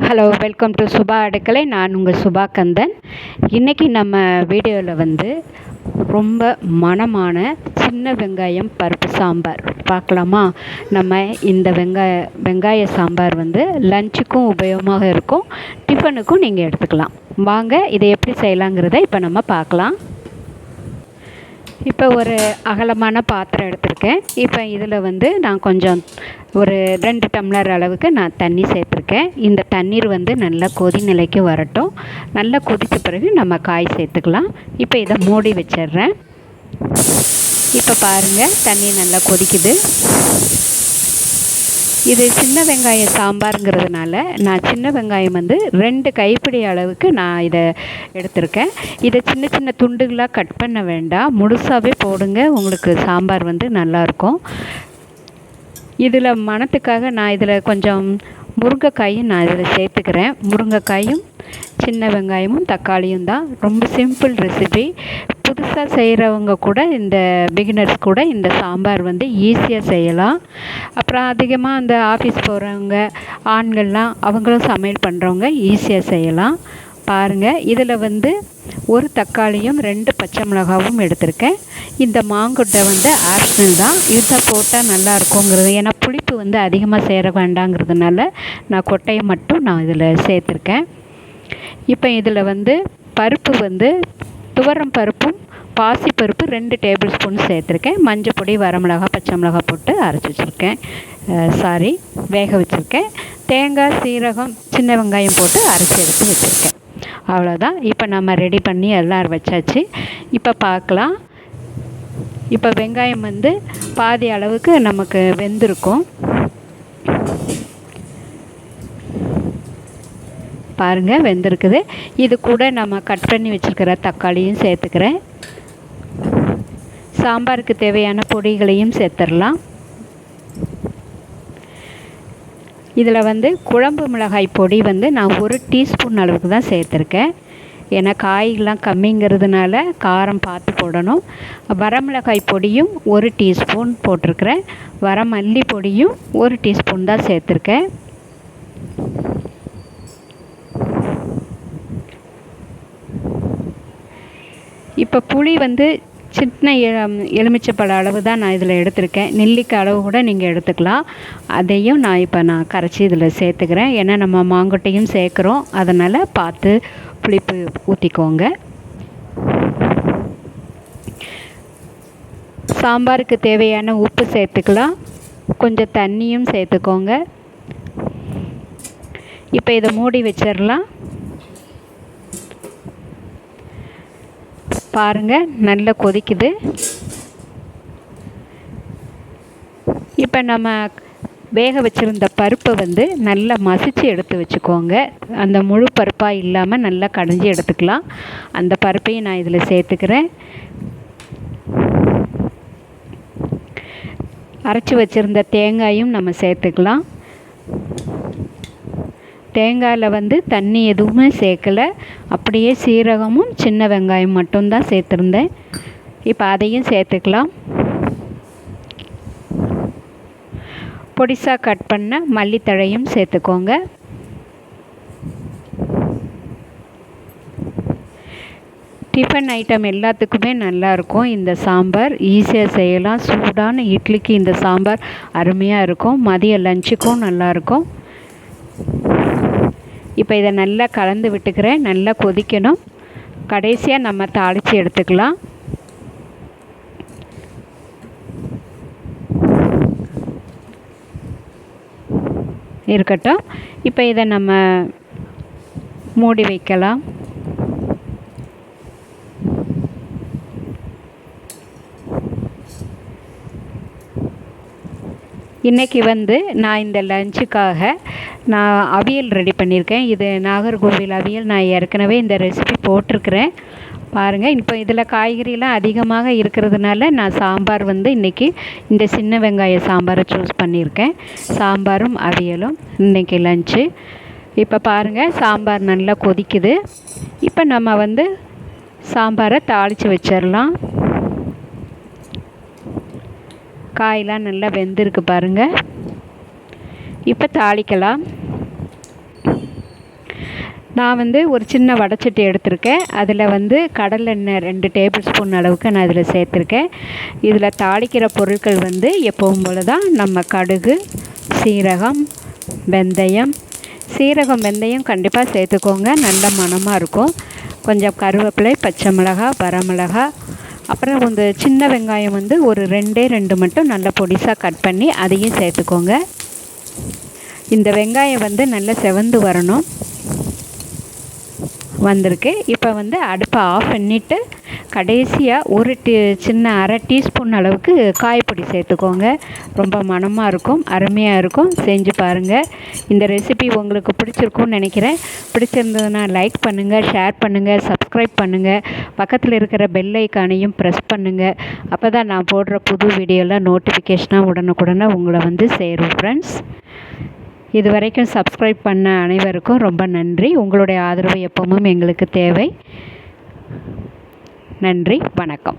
Hello welcome to Subha Adukkalai நான் உங்கள் சுபா கந்தன் இன்றைக்கி நம்ம வீடியோவில் வந்து ரொம்ப மனமான சின்ன வெங்காயம் பருப்பு சாம்பார் பார்க்கலாமா? நம்ம இந்த வெங்காய வெங்காய சாம்பார் வந்து லஞ்சுக்கும் உபயோகமாக இருக்கும். டிஃபனுக்கும் நீங்கள் எடுத்துக்கலாம். வாங்க இதை எப்படி செய்யலாங்கிறத இப்போ நம்ம பார்க்கலாம். இப்போ ஒரு அகலமான பாத்திரம் எடுத்திருக்கேன். இப்போ இதில் வந்து நான் கொஞ்சம் ஒரு ரெண்டு டம்ளர் அளவுக்கு நான் தண்ணி சேர்த்துருக்கேன். இந்த தண்ணீர் வந்து நல்லா கொதி நிலைக்கு வரட்டும். நல்லா கொதித்த பிறகு நம்ம காய் சேர்த்துக்கலாம். இப்போ இதை மூடி வச்சிடுறேன். இப்போ பாருங்கள் தண்ணி நல்லா கொதிக்குது. இது சின்ன வெங்காய சாம்பாருங்கிறதுனால நான் சின்ன வெங்காயம் வந்து ரெண்டு கைப்பிடி அளவுக்கு நான் இதை எடுத்திருக்கேன். இதை சின்ன சின்ன துண்டுகளாக கட் பண்ண வேண்டாம். முழுசாகவே போடுங்க. உங்களுக்கு சாம்பார் வந்து நல்லாயிருக்கும். இதில் மணத்துக்காக நான் இதில் கொஞ்சம் முருங்கைக்காயும் நான் இதில் சேர்த்துக்கிறேன். முருங்கைக்காயும் சின்ன வெங்காயமும் தக்காளியும் தான். ரொம்ப சிம்பிள் ரெசிபி. புதுசாக செய்கிறவங்க கூட இந்த பிகினர்ஸ் கூட இந்த சாம்பார் வந்து ஈஸியாக செய்யலாம். அப்புறம் அதிகமாக அந்த ஆஃபீஸ் போகிறவங்க ஆண்கள்லாம் அவங்களும் சமையல் பண்ணுறவங்க ஈஸியாக செய்யலாம். பாருங்கள் இதில் வந்து ஒரு தக்காளியும் ரெண்டு பச்சை மிளகாவும் எடுத்திருக்கேன். இந்த மாங்கொட்டை வந்து ஆப்ஷனல் தான். இதை போட்டால் நல்லா இருக்குங்கிறது. ஏன்னா புளிப்பு வந்து அதிகமாக சேர வேண்டாங்கிறதுனால நான் கொட்டையை மட்டும் நான் இதில் சேர்த்துருக்கேன். இப்போ இதில் வந்து பருப்பு வந்து துவரம் பருப்பும் பாசிப்பருப்பு ரெண்டு டேபிள் ஸ்பூன் சேர்த்துருக்கேன். மஞ்சள் பொடி வரமிளகா பச்சை மிளகா போட்டு அரைச்சி வச்சுருக்கேன். சாரி வேக வச்சுருக்கேன். தேங்காய் சீரகம் சின்ன வெங்காயம் போட்டு அரைச்சி எடுத்து வச்சுருக்கேன். அவ்வளோதான் இப்போ நம்ம ரெடி பண்ணி எல்லாம் வச்சாச்சு. இப்போ பார்க்கலாம். இப்போ வெங்காயம் வந்து பாதி அளவுக்கு நமக்கு வெந்திருக்கும். பாருங்கள் வெந்திருக்குது. இது கூட நம்ம கட் பண்ணி வச்சுருக்கிற தக்காளியும் சேர்த்துக்கிறேன். சாம்பாருக்கு தேவையான பொடிகளையும் சேர்த்துடலாம். இதில் வந்து குழம்பு மிளகாய் பொடி வந்து நான் ஒரு டீஸ்பூன் அளவுக்கு தான் சேர்த்துருக்கேன். ஏன்னா காய்கள்லாம் கம்மிங்கிறதுனால காரம் பார்த்து போடணும். வரமிளகாய் பொடியும் ஒரு டீஸ்பூன் போட்டிருக்கிறேன். வரமல்லி பொடியும் ஒரு டீஸ்பூன் தான் சேர்த்துருக்கேன். இப்போ புளி வந்து சின்ன எலுமிச்சப்பழ அளவு தான் நான் இதில் எடுத்திருக்கேன். நெல்லிக்காய் அளவு கூட நீங்கள் எடுத்துக்கலாம். அதையும் நான் இப்போ நான் கரைச்சி இதில் சேர்த்துக்கிறேன். ஏன்னா நம்ம மாங்கொட்டையும் சேர்க்குறோம். அதனால் பார்த்து புளிப்பு ஊற்றிக்கோங்க. சாம்பாருக்கு தேவையான உப்பு சேர்த்துக்கலாம். கொஞ்சம் தண்ணியும் சேர்த்துக்கோங்க. இப்போ இதை மூடி வச்சிடலாம். பாருங்கள் நல்லா கொதிக்குது. இப்போ நம்ம வேக வச்சுருந்த பருப்பை வந்து நல்லா மசித்து எடுத்து வச்சுக்கோங்க. அந்த முழு பருப்பாக இல்லாமல் நல்லா கடைஞ்சி எடுத்துக்கலாம். அந்த பருப்பையும் நான் இதில் சேர்த்துக்கிறேன். அரைச்சி வச்சுருந்த தேங்காயும் நம்ம சேர்த்துக்கலாம். தேங்காயில் வந்து தண்ணி எதுவுமே சேர்க்கலை. அப்படியே சீரகமும் சின்ன வெங்காயம் மட்டும்தான் சேர்த்துருந்தேன். இப்போ அதையும் சேர்த்துக்கலாம். பொடிசாக கட் பண்ண மல்லித்தழையும் சேர்த்துக்கோங்க. டிஃபன் ஐட்டம் எல்லாத்துக்குமே நல்லாயிருக்கும் இந்த சாம்பார் ஈஸியாக செய்யலாம். சூடான இட்லிக்கு இந்த சாம்பார் அருமையாக இருக்கும். மதிய லஞ்சுக்கும் நல்லாயிருக்கும் இப்போ இதை நல்லா கலந்து விட்டுக்கிறேன். நல்லா கொதிக்கணும். கடைசியாக நம்ம தாளித்து எடுத்துக்கலாம். இருக்கட்டும். இப்போ இதை நம்ம மூடி வைக்கலாம். இன்றைக்கி வந்து நான் இந்த லஞ்சுக்காக நான் அவியல் ரெடி பண்ணியிருக்கேன். இது நாகர்கோவில் அவியல். நான் ஏற்கனவே இந்த ரெசிபி போட்டிருக்கிறேன். பாருங்கள் இப்போ இதில் காய்கறிலாம் அதிகமாக இருக்கிறதுனால நான் சாம்பார் வந்து இன்றைக்கி இந்த சின்ன வெங்காய சாம்பாரை சூஸ் பண்ணியிருக்கேன். சாம்பாரும் அவியலும் இன்றைக்கி லஞ்சு இப்போ பாருங்கள் சாம்பார் நல்லா கொதிக்குது. இப்போ நம்ம வந்து சாம்பாரை தாளித்து வச்சிடலாம் காயெலாம் நல்லா வெந்திருக்கு பாருங்கள் இப்போ தாளிக்கலாம். நான் வந்து ஒரு சின்ன வடைச்சட்டி எடுத்திருக்கேன். அதில் வந்து கடலெண்ணெய் ரெண்டு டேபிள் ஸ்பூன் அளவுக்கு நான் இதில் சேர்த்துருக்கேன். இதில் தாளிக்கிற பொருட்கள் வந்து எப்பவும் போல தான் நம்ம கடுகு சீரகம் வெந்தயம். சீரகம் வெந்தயம் கண்டிப்பாக சேர்த்துக்கோங்க. நல்ல மணமாக இருக்கும். கொஞ்சம் கருவேப்பிலை பச்சை மிளகா வரமிளகா அப்புறம் இந்த சின்ன வெங்காயம் வந்து ஒரு ரெண்டே ரெண்டு மட்டும் நல்லா பொடிசாக கட் பண்ணி அதையும் சேர்த்துக்கோங்க. இந்த வெங்காயம் வந்து நல்லா செவந்து வரணும். வந்திருக்கு. இப்போ வந்து அடுப்பை ஆஃப் பண்ணிவிட்டு கடைசியாக ஒரு டீ சின்ன அரை டீஸ்பூன் அளவுக்கு காயப்பொடி சேர்த்துக்கோங்க. ரொம்ப மனமாக இருக்கும் அருமையாக இருக்கும். செஞ்சு பாருங்கள் இந்த ரெசிபி உங்களுக்கு பிடிச்சிருக்கும்னு நினைக்கிறேன். பிடிச்சிருந்ததுன்னா லைக் பண்ணுங்கள் ஷேர் பண்ணுங்கள் சப்ஸ்கிரைப் பண்ணுங்கள் பக்கத்தில் இருக்கிற பெல் ஐக்கானையும் ப்ரெஸ் பண்ணுங்கள் அப்போ தான் நான் போடுற புது வீடியோலாம் நோட்டிஃபிகேஷனாக உடனுக்குடனே உங்களை வந்து சேரும் ஃப்ரெண்ட்ஸ் இது வரைக்கும் சப்ஸ்கிரைப் பண்ண அனைவருக்கும் ரொம்ப நன்றி. உங்களுடைய ஆதரவு எப்பவும் எங்களுக்கு தேவை. நன்றி வணக்கம்.